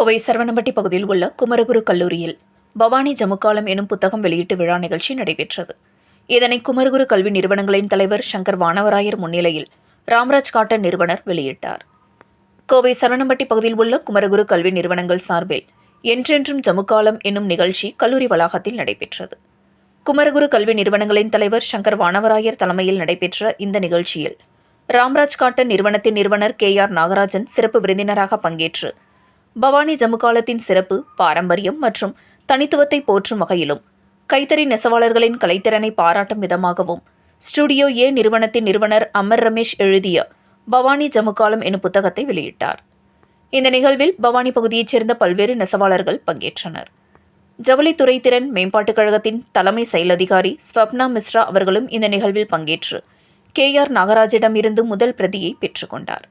கோவை சரவணம்பட்டி பகுதியில் உள்ள குமரகுரு கல்லூரியில் பவானி ஜமுக்காலம் எனும் புத்தகம் வெளியீட்டு விழா நிகழ்ச்சி நடைபெற்றது. இதனை குமரகுரு கல்வி நிறுவனங்களின் தலைவர் சங்கர் வானவராயர் முன்னிலையில் ராம்ராஜ் காட்டன் நிறுவனர் வெளியிட்டார். கோவை சரவணம்பட்டி பகுதியில் உள்ள குமரகுரு கல்வி நிறுவனங்கள் சார்பில் என்றென்றும் ஜமுக்காலம் என்னும் நிகழ்ச்சி கல்லூரி வளாகத்தில் நடைபெற்றது. குமரகுரு கல்வி நிறுவனங்களின் தலைவர் சங்கர் வானவராயர் தலைமையில் நடைபெற்ற இந்த நிகழ்ச்சியில் ராம்ராஜ் காட்டன் நிறுவனத்தின் நிறுவனர் கே ஆர் நாகராஜன் சிறப்பு விருந்தினராக பங்கேற்று பவானி ஜமுகாலத்தின் சிறப்பு பாரம்பரியம் மற்றும் தனித்துவத்தை போற்றும் வகையிலும் கைத்தறி நெசவாளர்களின் கலைத்திறனை பாராட்டும் விதமாகவும் ஸ்டுடியோ ஏ நிறுவனத்தின் நிறுவனர் அமர் ரமேஷ் எழுதிய பவானி ஜமுகாலம் எனும் புத்தகத்தை வெளியிட்டார். இந்த நிகழ்வில் பவானி பகுதியைச் சேர்ந்த பல்வேறு நெசவாளர்கள் பங்கேற்றனர். ஜவுளித்துறை திறன் மேம்பாட்டுக் கழகத்தின் தலைமை செயல் அதிகாரி ஸ்வப்னா மிஸ்ரா அவர்களும் இந்த நிகழ்வில் பங்கேற்று கே ஆர் நாகராஜிடம் இருந்து முதல் பிரதியை பெற்றுக்கொண்டார்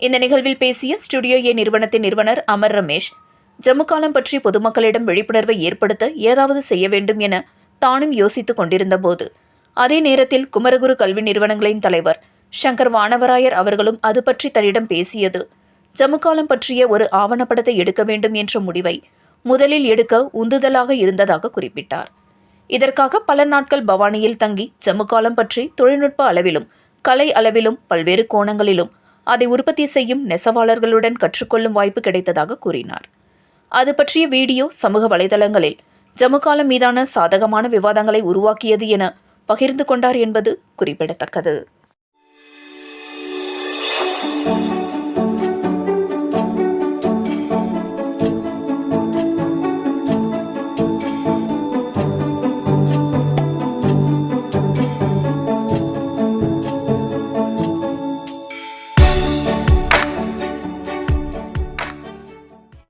இந்த நிகழ்வில் பேசிய ஸ்டுடியோ ஏ நிறுவனத்தின் நிறுவனர் அமர் ரமேஷ் ஜம்முகாலம் பற்றி பொதுமக்களிடம் விழிப்புணர்வை ஏற்படுத்த ஏதாவது செய்ய வேண்டும் என தானும் யோசித்துக் கொண்டிருந்தபோது அதே நேரத்தில் குமரகுரு கல்வி நிறுவனங்களின் தலைவர் சங்கர் வானவராயர் அவர்களும் அது பற்றி தன்னிடம் பேசியது ஜம்முகாலம் பற்றிய ஒரு ஆவணப்படத்தை எடுக்க வேண்டும் என்ற முடிவை முதலில் எடுக்க உந்துதலாக இருந்ததாக குறிப்பிட்டார். இதற்காக பல நாட்கள் பவானியில் தங்கி ஜம்முகாலம் பற்றி தொழில்நுட்ப அளவிலும் கலை அளவிலும் பல்வேறு கோணங்களிலும் அதை உற்பத்தி செய்யும் நெசவாளர்களுடன் கற்றுக்கொள்ளும் வாய்ப்பு கிடைத்ததாக கூறினார். அது பற்றிய வீடியோ சமூக வலைதளங்களில் ஜம்முகாலம் மீதான சாதகமான விவாதங்களை உருவாக்கியது என பகிர்ந்து கொண்டார் என்பது குறிப்பிடத்தக்கது.